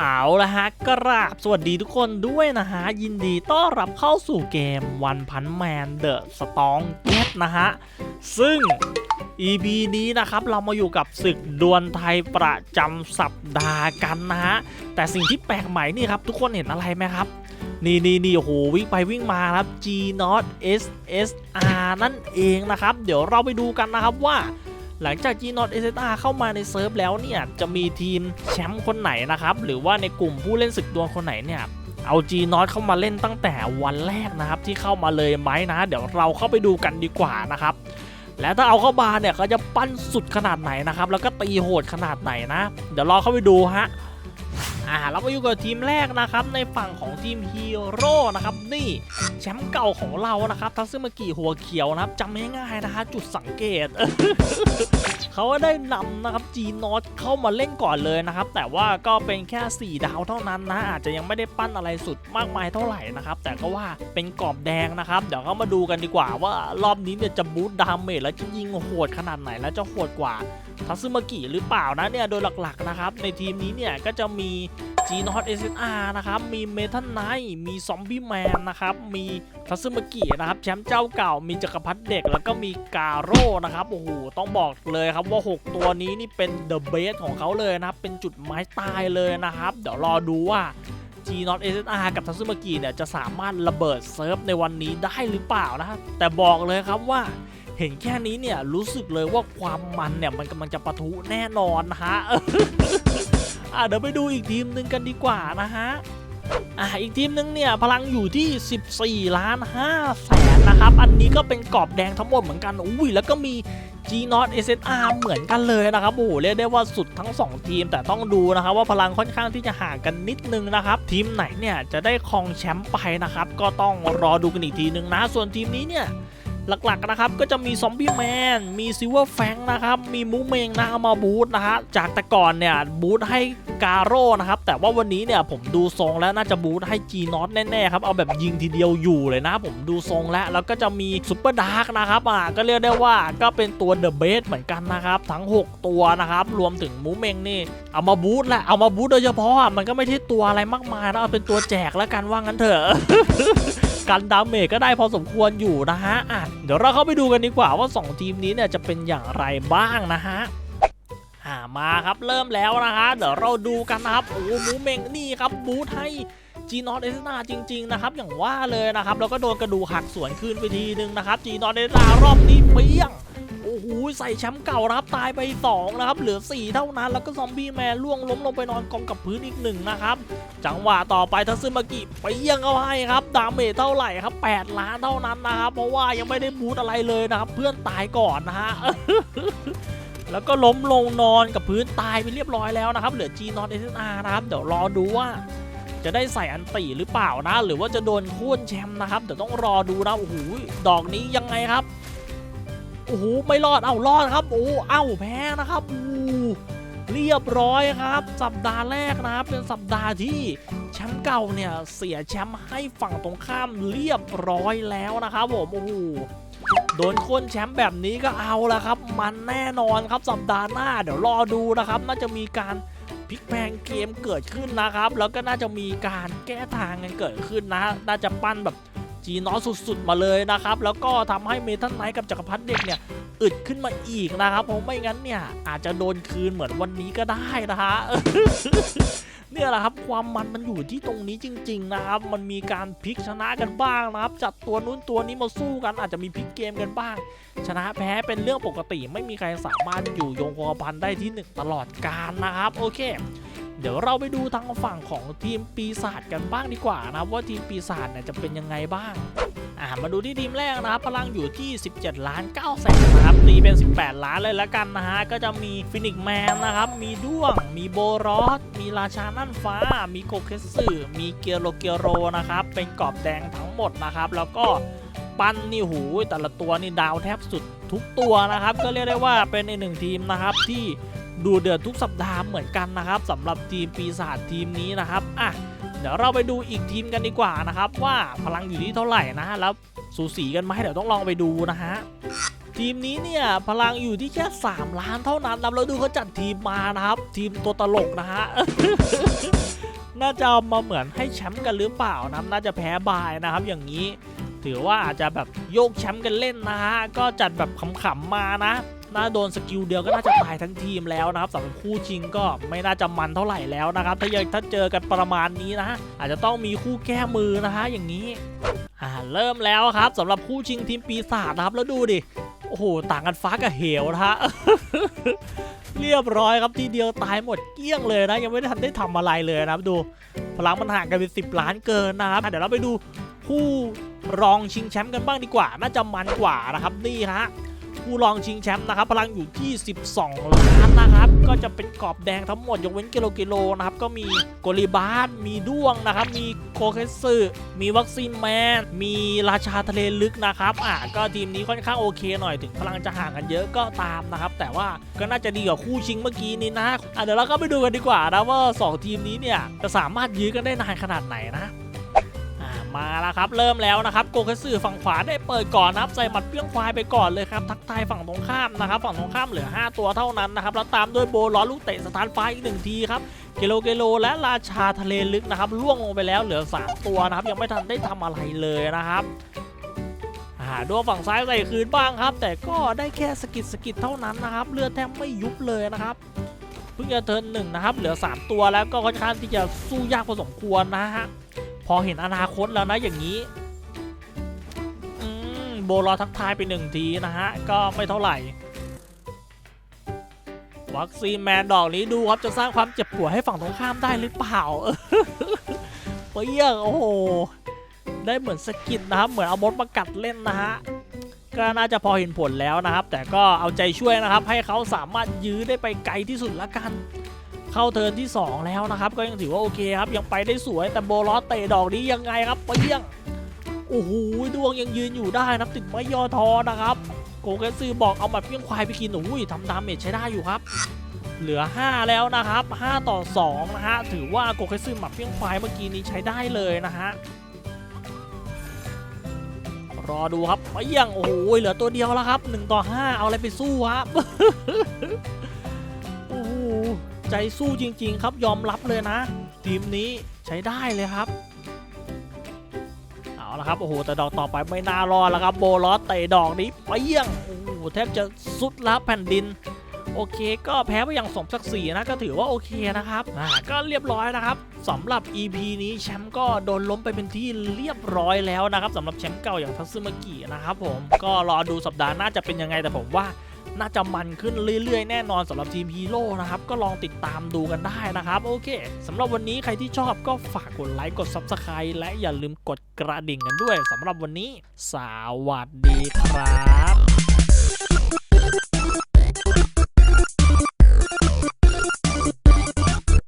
เอาละฮะกราบสวัสดีทุกคนด้วยนะฮะ ยินดีต้อนรับเข้าสู่เกมวันพันแมนเดอะสตองเกตนะฮะ ซึ่ง EP นี้นะครับเรามาอยู่กับศึกดวลไทยประจำสัปดาห์กันนะฮะ แต่สิ่งที่แปลกใหม่นี่ครับ ทุกคนเห็นอะไรไหมครับ นี่นี่นี่โอ้โหวิ่งไปวิ่งมาครับ G Not S S R นั่นเองนะครับ เดี๋ยวเราไปดูกันนะครับว่า หลังจากจีนอตเอเซตาเข้ามาในเซิร์ฟแล้วเนี่ยจะมีทีมแชมป์คนไหนนะครับหรือว่าในกลุ่มผู้เล่นศึกดวงคนไหนเนี่ยเอาจีนอตเข้ามาเล่นตั้งแต่วันแรกนะครับที่เข้ามาเลยไหมนะ เดี๋ยวเราเข้าไปดูกันดีกว่านะครับและถ้าเอาเข้ามาเนี่ยเขาจะปั้นสุดขนาดไหนนะครับแล้วก็ตีโหดขนาดไหนนะ เดี๋ยวรอเข้าไปดูฮะ อ่าเรามาอยู่กับทีมแรกนะครับในฝั่งของทีมฮีโร่นะครับนี่แชมป์เก่าของเรานะครับทัซึมากิหัวเขียวนะครับจำง่ายๆนะฮะจุดสังเกต เขาได้นำนะครับจีนอตเข้ามาเล่นก่อนเลยนะครับ แต่ว่าก็เป็นแค่ 4 ดาวเท่านั้นนะอาจจะยังไม่ได้ปั้นอะไรสุดมากมายเท่าไหร่นะครับ แต่ก็ว่าเป็นกรอบแดงนะครับ เดี๋ยวเขามาดูกันดีกว่าว่ารอบนี้เนี่ยจะบูตดาเมจแล้วจะยิงโหดขนาดไหนแล้วจะโหดกว่าทัซึมากิหรือเปล่านะเนี่ยโดยหลักๆนะครับ ในทีมนี้เนี่ยก็จะมี G n o t SSR นะครับ มีเมทัลไนมีซอมบี้แมนนะครับ มีทัซึมากินะครับ แชมป์เจ้าเก่า มีจักรพรรดิเด็ก แล้วก็มีกาโร่นะครับ โอ้โห ต้องบอกเลยครับว่า 6 ตัวนี้นี่เป็นเดอะเบสของเขาเลยนะครับ เป็นจุดไม้ตายเลยนะครับ เดี๋ยวรอดูว่า G n o t SSR กับทัซึมากิเนี่ยจะสามารถระเบิดเซิร์ฟในวันนี้ได้หรือเปล่านะแต่บอกเลยครับว่าเห็นแค่นี้เนี่ยรู้สึกเลยว่าความมันเนี่ยมันกำลังจะปะทุแน่นอนนะฮะอะเดี๋ยวไปดูอีกทีมหนึ่งกันดีกว่านะฮะ อะอีกทีมหนึงเนี่ยพลังอยู่ที่ 14 ล้าน5แสนนะครับ อันนี้ก็เป็นกรอบแดงทั้งหมดเหมือนกันอุ้ยแล้วก็มี G Not SSR เหมือนกันเลยนะครับโอ้โหเรียกได้ว่าสุดทั้ง 2 ทีม แต่ต้องดูนะครับว่าพลังค่อนข้างที่จะห่างกันนิดนึงนะครับ ทีมไหนเนี่ยจะได้ครองแชมป์ไปนะครับ ก็ต้องรอดูกันอีกทีนึงนะ ส่วนทีมนี้เนี่ย หลักๆนะครับก็จะมีซอมบี้แมนมีซิลเวอร์แฟงนะครับมีมูเมงนะเอามาบูทนะฮะจากแต่ก่อนเนี่ยบูทให้กาโร่นะครับแต่ว่าวันนี้เนี่ยผมดูทรงแล้วน่าจะบูทให้จีนอตแน่ๆครับเอาแบบยิงทีเดียวอยู่เลยนะ ผมดูทรงแล้วแล้วก็จะมีซุปเปอร์ดาร์กนะครับอ่าก็เรียกได้ว่าก็เป็นตัวเดอะเบสเหมือนกันนะครับทั้ง 6 ตัวนะครับรวมถึงมูเมงนี่เอามาบูทแหละเอามาบูทโดยเฉพาะมันก็ไม่ใช่ตัวอะไรมากมายนะเอาเป็นตัวแจกแล้วกันว่างั้นเถอะ กันดาเมจก็ได้พอสมควรอยู่นะฮะอะเดี๋ยวเราเข้าไปดูกันดีกว่าว่า 2 ทีมนี้เนี่ยจะเป็นอย่างไรบ้างนะฮะมาครับเริ่มแล้วนะฮะเดี๋ยวเราดูกันนะครับโอ้หมูเมงนี่ครับบูทให้ จีนอตเอสนาจริง ๆ นะครับ อย่างว่าเลยนะครับ แล้วก็โดนกระดูหักสวนคืนไปทีนึงนะครับจีนอตเอสนารอบนี้เปี้ยงโอ้โหใส่แชมป์เก่านะครับตายไป 2 นะครับ เหลือ 4 เท่านั้น แล้วก็ซอมบี้แมนล่วงล้มลงไปนอนกองกับพื้นอีกหนึ่งนะครับ จังหวะต่อไปทัซึมากิไปเยี่ยงเขาให้ครับ ดาเมจเท่าไหร่ครับ 8 ล้านเท่านั้นนะครับ เพราะว่ายังไม่ได้บูทอะไรเลยนะครับ เพื่อนตายก่อนนะฮะแล้วก็ล้มลงนอนกับพื้นตายไปเรียบร้อยแล้วนะครับ เหลือ G n o t SSR นะครับ เดี๋ยวรอดูว่า จะได้ใส่อันตีหรือเปล่านะ หรือว่าจะโดนโค่นแชมป์นะครับเดี๋ยวต้องรอดูนะโอ้โหดอกนี้ยังไงครับโอ้โหไม่รอดเอารอดครับโอ้เอ้าแพ้นะครับโอ้เรียบร้อยครับ สัปดาห์แรกนะครับเป็นสัปดาห์ที่แชมป์เก่าเนี่ยเสียแชมป์ให้ฝั่งตรงข้ามเรียบร้อยแล้วนะครับผมโอ้โหโดนโคนแชมป์แบบนี้ก็เอาละครับ มันแน่นอนครับสัปดาห์หน้า เดี๋ยวรอดูนะครับ น่าจะมีการ พลิกแพงเกมเกิดขึ้นนะครับ แล้วก็น่าจะมีการแก้ทางกันเกิดขึ้นนะ น่าจะปั้นแบบ จีนอสสุด ๆ มาเลยนะครับ แล้วก็ทำให้เมทัลไนท์กับจักรพรรดิเด็กเนี่ยอึดขึ้นมาอีกนะครับเพราะไม่งั้นเนี่ยอาจจะโดนคืนเหมือนวันนี้ก็ได้นะฮะเนี่ยแหละครับความมันมันอยู่ที่ตรงนี้จริง ๆ นะครับ มันมีการพลิกชนะกันบ้างนะครับ จัดตัวนู้นตัวนี้มาสู้กันอาจจะมีพลิกเกมกันบ้าง ชนะแพ้เป็นเรื่องปกติ ไม่มีใครสามารถอยู่ยงคงกระพันได้ที่หนึ่งตลอดกาลนะครับ โอเค เดี๋ยวเราไปดูทางฝั่งของทีมปีศาจกันบ้างดีกว่านะว่าทีมปีศาจเนี่ยจะเป็นยังไงบ้างอ่ามาดูที่ทีมแรกนะครับพลังอยู่ที่ 17 ล้าน9แสนนะครับตีเป็น 18 ล้านเลยละกันนะฮะ ก็จะมีฟินิกแมนนะครับ มีด้วง มีโบรอส มีราชานั่นฟ้า มีโกเคสึมีเกียโรเกียโรนะครับ เป็นกรอบแดงทั้งหมดนะครับ แล้วก็ปั้นนี่หูแต่ละตัวนี่ดาวแทบสุดทุกตัวนะครับ ก็เรียกได้ว่าเป็นอีกหนึ่งทีมนะครับที่ ดูเดือดทุกสัปดาห์เหมือนกันนะครับสำหรับทีมปีศาจทีมนี้นะครับอะเดี๋ยวเราไปดูอีกทีมกันดีกว่านะครับ ว่าพลังอยู่ที่เท่าไหร่นะฮะแล้วสูสีกันไหมเดี๋ยวต้องลองไปดูนะฮะทีมนี้เนี่ยพลังอยู่ที่แค่ 3 ล้านเท่านั้นนะเราดูเขาจัดทีมมานะครับ ทีมตัวตลกนะฮะน่าจะามาเหมือนให้แชมป์กันหรือเปล่านะน่าจะแพ้บายนะครับอย่างนี้ ถือว่าอาจจะแบบโยกแชมป์กันเล่นนะฮะ ก็จัดแบบขำๆมานะน่าโดนสกิลเดียวก็น่าจะตายทั้งทีมแล้วนะครับสำหรับคู่ชิงก็ไม่น่าจะมันเท่าไหร่แล้วนะครับ ถ้ายังถ้าเจอกันประมาณนี้นะอาจจะต้องมีคู่แก้มือนะฮะอย่างนี้อ่าเริ่มแล้วครับสำหรับคู่ชิงทีมปีศาจนะครับแล้วดูดิโอ้โหต่างกันฟ้ากับเหวนะฮะเรียบร้อยครับทีเดียวตายหมดเกลี้ยงเลยนะยังไม่ได้ทันได้ทำอะไรเลยนะครับดูพลังมันห่างกันเป็นสิบล้านเกินนะครับเดี๋ยวเราไปดู ผู้รองชิงแชมป์กันบ้างดีกว่า น่าจะมันกว่านะครับนี่ฮะผู้รองชิงแชมป์นะครับพลังอยู่ที่ 12 ล้านนะครับ ก็จะเป็นกรอบแดงทั้งหมดยกเว้นกิโลกิโลนะครับ ก็มีโกลิบาสมีด้วงนะครับ มีโคเคสึมีวัคซีนแมน มีราชาทะเลลึกนะครับ อะก็ทีมนี้ค่อนข้างโอเคหน่อยถึงพลังจะห่างกันเยอะก็ตามนะครับ แต่ว่าก็น่าจะดีกว่าคู่ชิงเมื่อกี้นี้นะอะเดี๋ยวเราก็ไปดูกันดีกว่านะว่าสองทีมนี้เนี่ยจะสามารถยื้อกันได้นานขนาดไหนนะ มาแล้วครับ เริ่มแล้วนะครับโกคัตสึฝั่งขวาได้เปิดก่อนนะครับใส่หมัดเปี้ยงควายไปก่อนเลยครับทักทายฝั่งตรงข้ามนะครับฝั่งตรงข้ามเหลือ 5 ตัวเท่านั้นนะครับแล้วตามด้วยโบล้อลูกเตะสถานฟ้าอีกหนึ่งทีครับเกโลเกโลและราชาทะเลลึกนะครับล่วงลงไปแล้วเหลือ 3 ตัวนะครับยังไม่ทันได้ทำอะไรเลยนะครับอ่าดวงฝั่งซ้ายใส่คืนบ้างครับ แต่ก็ได้แค่สกิดสกิดเท่านั้นนะครับ เลือดแทบไม่ยุบเลยนะครับเพิ่งจะเทิร์นหนึ่งนะครับ เหลือ 3 ตัวแล้วก็ค่อนข้างที่จะสู้ยากพอสมควรนะฮะ พอเห็นอนาคตแล้วนะอย่างนี้โบรอทักทายไปหนึ่งทีนะฮะ ก็ไม่เท่าไหร่ วัคซีนแมนดอกนี้ดูครับจะสร้างความเจ็บปวดให้ฝั่งตรงข้ามได้หรือเปล่าเปรี้ยงโอ้โห ได้เหมือนสกิดนะครับ เหมือนเอามดมากัดเล่นนะฮะ ก็น่าจะพอเห็นผลแล้วนะครับ แต่ก็เอาใจช่วยนะครับ ให้เขาสามารถยื้อได้ไปไกลที่สุดละกัน เข้าเทิร์นที่ 2 แล้วนะครับ ก็ยังถือว่าโอเคครับ ยังไปได้สวยแต่โบลอสเตะดอกนี้ยังไงครับเปี้ยงโอ้โหดวงยังยืนอยู่ได้นะครับติดไม่ย่อท้อนะครับ โกเกซือบอกเอาแบบเพี้ยงควายไปกินอุ้ยทำดาเมจใช้ได้อยู่ครับ เหลือ 5 แล้วนะครับ 5 ต่อ2นะฮะถือว่าโกเกซือหมักเพี้ยงควายเมื่อกี้นี้ใช้ได้เลยนะฮะรอดูครับเปี้ยงโอ้โหเหลือตัวเดียวแล้วครับ 1 ต่อ 5 เอาอะไรไปสู้ครับ ใจสู้จริง ๆ ครับยอมรับเลยนะ ทีมนี้ใช้ได้เลยครับเอาละครับโอ้โหแต่ดอกต่อไปไม่น่ารอดแล้วครับโบลอสเตะดอกนี้เปรี้ยงโอ้โหแทบจะสุดล้วแผ่นดิน โอเคก็แพ้ไปอย่างสมศักดิ์ศรีนะก็ถือว่าโอเคนะครับอ่าก็เรียบร้อยนะครับสำหรับ EP นี้แชมป์ก็โดนล้มไปเป็นที่เรียบร้อยแล้วนะครับสำหรับแชมป์เก่าอย่างทัตสึมากินะครับผมก็รอดูสัปดาห์หน้าจะเป็นยังไงแต่ผมว่า น่าจะมันขึ้นเรื่อยๆ แน่นอนสำหรับทีมฮีโร่นะครับ ก็ลองติดตามดูกันได้นะครับ โอเคสำหรับวันนี้ใครที่ชอบก็ฝากกดไลค์กด Subscribe และอย่าลืมกดกระดิ่งกันด้วยสำหรับวันนี้ สวัสดีครับ